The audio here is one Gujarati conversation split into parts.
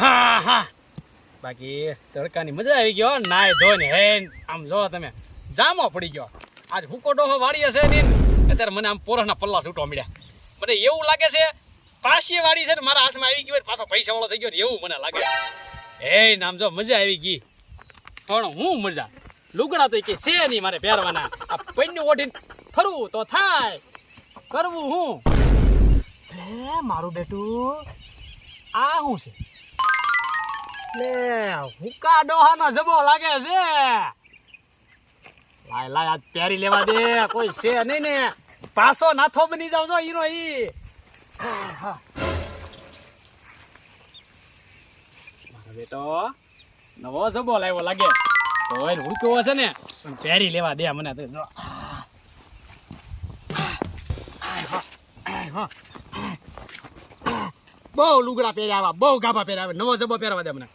હા હા. બાકી તડકાની મજા આવી ગયો નાય ધોઈને હેન, આમ જો તમે, જામો પડી ગયો. આજ હુકો ડોહો વાળી હશે ને અત્યારે મને આમ પોરસના પલ્લા છૂટવા મળ્યા મને એવું લાગે છે, પાછી વાળી છે ને મારા હાથમાં આવી ગયો પાછો પૈસા વાળો થઈ ગયો એવું મને લાગે. હે નામ જો મજા આવી ગઈ. પણ હું મજા? લુગડા તો કે છે નહીં મારે પહેરવાના. આ પૈનું ઓઢીને ફરવું તો થાય. કરવું હું? હે મારું બેટું, આ શું છે? લે હુકા ડોહાનો જબો લાગે છે. લાય લાય આજ પેરી લેવા દે કોઈ છે નહીં ને. પાછો નાથો બની જાવ છો ઈનો ઈ. મારા બેટો નવો જબો લાવ્યો લાગે. તો એને હુક્યો હશે ને પણ પહેરી લેવા દે મને તો જો. હો, હો. બહુ લુગડા પહેર્યા બહુ ગાભા પહેર્યા નવો જબો પહેરવા દે મને.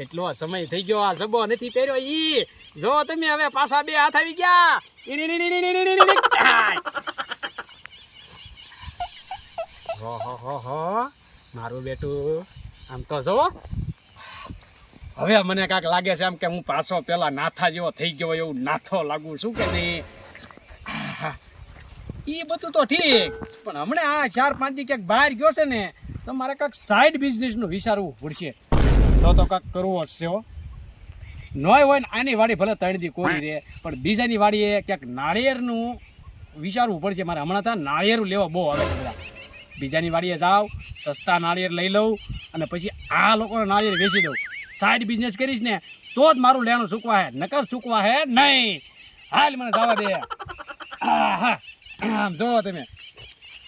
કેટલો સમય થઈ ગયો, આ જબો નથી પહેર્યો ઈ. જો તમે હવે પાછા બે હાથ આવી ગયા. હો મારું બેટું, આમ તો જો. હવે મને કાંક લાગે છે એમ કે હું પાછો પેલા નાથા જેવો થઈ ગયો એવું નાથો લાગુ છું કે નહીં? એ બધું તો ઠીક, પણ હમણાં આ ચાર પાંચ દી ક્યાંક બહાર ગયો છે ને, તો મારે કાંઈક સાઈડ બિઝનેસનું વિચારવું પડશે. તો તો કાંઈક કરવો જ છે નોય હોય ને આની વાડી ભલે તળદી કોરી દે પણ બીજાની વાડીએ ક્યાંક નાળિયેરનું વિચારવું પડશે. મારે હમણાં ત્યાં નાળિયેરું લેવા બહુ આવે છે બધા. બીજાની વાડીએ જાવ, સસ્તા નાળિયેર લઈ લઉં અને પછી આ લોકોને નાળિયેર વેચી દઉં. સાઈડ બિઝનેસ કરીશ ને, તો જ મારું લેણું સૂકવા હે. નકર સૂકવા હે નહીં. હાલ મને જવા દે. આમ જોવો તમે.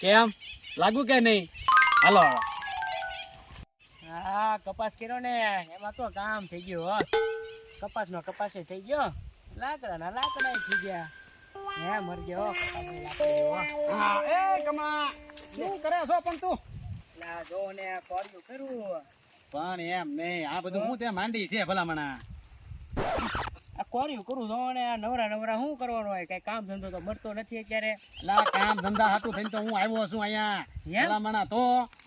કેમ? લાગુ કે નહીં? હાલો. કપાસ કર્યો ને એમાં તો કામ થઈ ગયું હો. કપાસનો કપાસે થઈ ગયો. લાકડાના લાકડા થઈ ગયા. હે મરી ગયો હો, એ કમા શું કરે છો પણ તું? લા જો ને કોર્યું કર્યું. પણ એમ નહીં આ બધું હું ત્યાં માંડી છે ભલામણા. આ કોર્યું કરું તો અને આ નવરા નવરા શું કરવાનું હોય? કઈ કામ ધંધો તો મળતો નથી અત્યારે. લા કામ ધંધા હાટું થઈને તો હું આવ્યો છું અહીંયા? ભલામણા તો.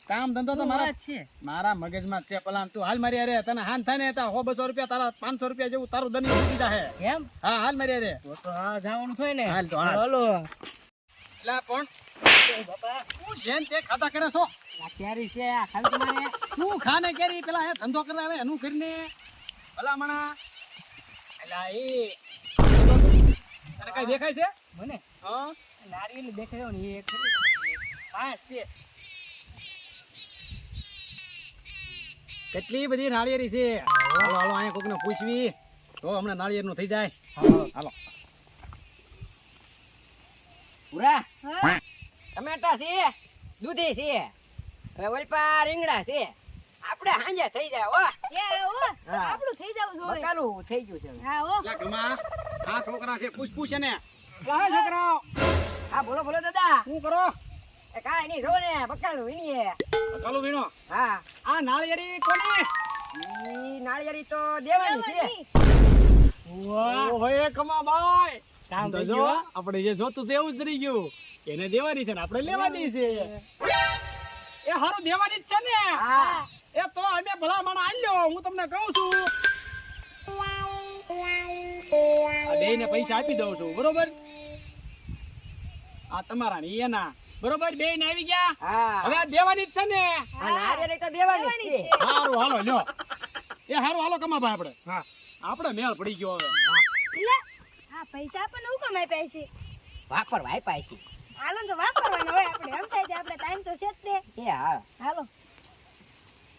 કામ ધંધો તો મારા જ છે? મારા મગજમાં છે પલાન તું હાલ મારી અરે તને હાન થાય ને તા હો બસો રૂપિયા તારા પાંચસો રૂપિયા જેવું તારું દની મૂકી જાહે એમ? હા હાલ મારી અરે તો હા જવાનું થાય ને. હાલ તો હાલ. એટલે પણ. બાપા તું જેન તે ખાતા કરે છો? આ ક્યારી છે આ ખાલી તમારે? તું ખાને કેરી? પેલા હે ધંધો કરવા આવે એનું કરીને. ભલામણા. એલા એ તને કઈ દેખાય છે મને હા નારિયેલ દેખાયો ને એ પાંચ છે કેટલી બધી નાળિયેરી છે? હાલો હાલો અહીંયા કોકને પૂછવી. તો હમણાં નાળિયેરનું થઈ જાય. હાલો પૂરા ટમેટા છે દૂધી છે હવે ઓલપા રીંગણા છે. આપણે હાંજે થઈ જાય હો. હા. આપણું થઈ જવું જોઈએ. બકાલું થઈ ગયું છે. હા હો. લા ઘરમાં. આ છોકરા છે પૂછ પૂછ એને. લા હે છોકરાઓ. હા બોલો બોલો દાદા. શું કરો? એ કાંઈ નહીં જો ને બકાલું વીણીએ. ચાલુ વીણો? હા. આ નાળિયેરી કોની? ઈ નાળિયેરી તો દેવાની છે. વાહ. ઓહો એ કમા ભાઈ કામ તો જો આપણે જે જોતું તે એવું જ રહી ગયું. એને દેવાની છે ને આપણે લેવાની છે. એ હારું દેવાની જ છે ને. હા. એ તો અમે ભલા માણા આલ્યો હું તમને કહું છું. આ બેયને પૈસા આપી દઉં છું બરોબર? આ તમારા ને એના. બરોબર? બે ને આવી ગયા? હવે દેવાની જ છે ને. આ તો દેવાની છે. હારું હાલો લ્યો. એ હારું હાલો કમાભાઈ આપણે. હા. આપણે મેળ પડી ગયો હવે. હા. પૈસા આપણને હું કમાઈ પૈસી વાપર વાય પૈસી હાલો તો વાપરવાનો હોય આપણે. એમ થાય કે આપણે ટાઈમ તો છે જ તે. એ હા. હાલો.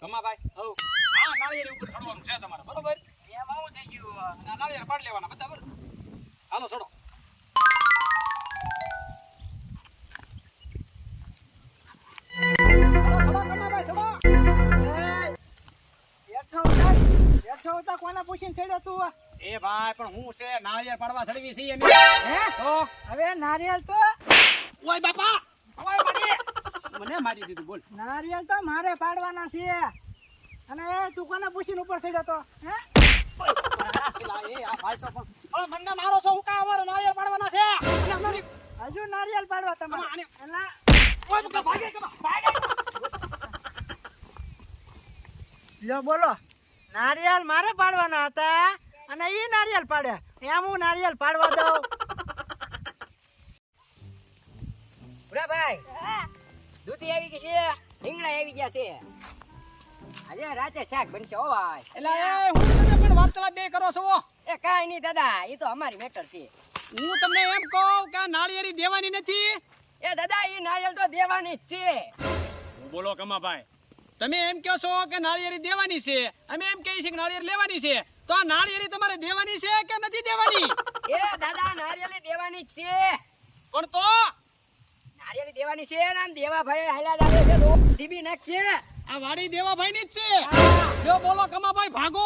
કમાભાઈ હવ આ નાળિયેર ઉપર ચડવાનું છે તમારે બરોબર? એમાં હું થઈ ગયું નાળિયેર પાડી લેવાના બધા બરોબર? હાલો ચડો. ચડો, ચડો, કમાભાઈ, ચડો. એ ભાઈ પણ હું છે નાળિયેર પાડવા ચડવી અમે. તો? હવે નારિયેલ તો? ઓય બાપા! ઓય મને મારી દીધું બોલ. નારિયેલ તો મારે પાડવાના છે. અને એ તું કોને પૂછીને ઉપર ચડ્યો તો? હે? એ આ ભાઈ તો પણ મને મારો છો હું કા અમારે નાળિયેર પાડવાના છે? હજુ નારિયેલ પાડવા તમારે. એલા ઓય બકા ભાગે કમા ભાગે? લ્યો બોલો. નારિયેલ મારે પાડવાના હતા અને એ નારિયેલ પાડે. એમ હું નારિયેલ પાડવા દઉં. ભૂરાભાઈ દૂધી આવી ગઈ છે રીંગણા આવી ગયા છે. આજે રાતે શાક બનશે ઓ ભાઈ. એટલે એ હું તમે પણ વાર્તાલાપ બે કરો છો એ કાઈ નહીં દાદા એ તો અમારી મેટર છે. હું તમને એમ કહું કે નાળિયેરી દેવાની નથી. એ દાદા એ નાળિયેર તો દેવાની જ છે. હું બોલો કમાભાઈ. તમે એમ કહો છો કે નાળિયેરી દેવાની છે? અમે એમ કહીએ છીએ કે નાળિયેર લેવાની છે. તો આ નાળિયેરી તમારે દેવાની છે કે નથી દેવાની? એ દાદા નાળિયેરી દેવાની જ છે. પણ તો દેવાની છે ને દેવાભાઈ દેવા ભાઈ હાલ્યા જ છે તો. ટીબી નાખશે આ વાડી દેવાભાઈ ની જ છે. જો બોલો કમાભાઈ ભાગો.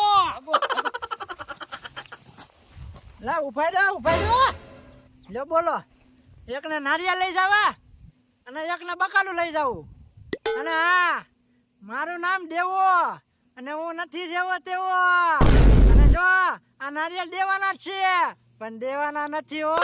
લા ઊભા દો ઊભા દો લ્યો બોલો. એકને નારિયેલ લઈ જાવા અને એકને બકાલું લઈ જાવું. અને હા મારું નામ દેવો અને હું નથી જેવો તેવો. અને જો આ નારિયેલ દેવાના છે. પણ દેવાના નથી હો.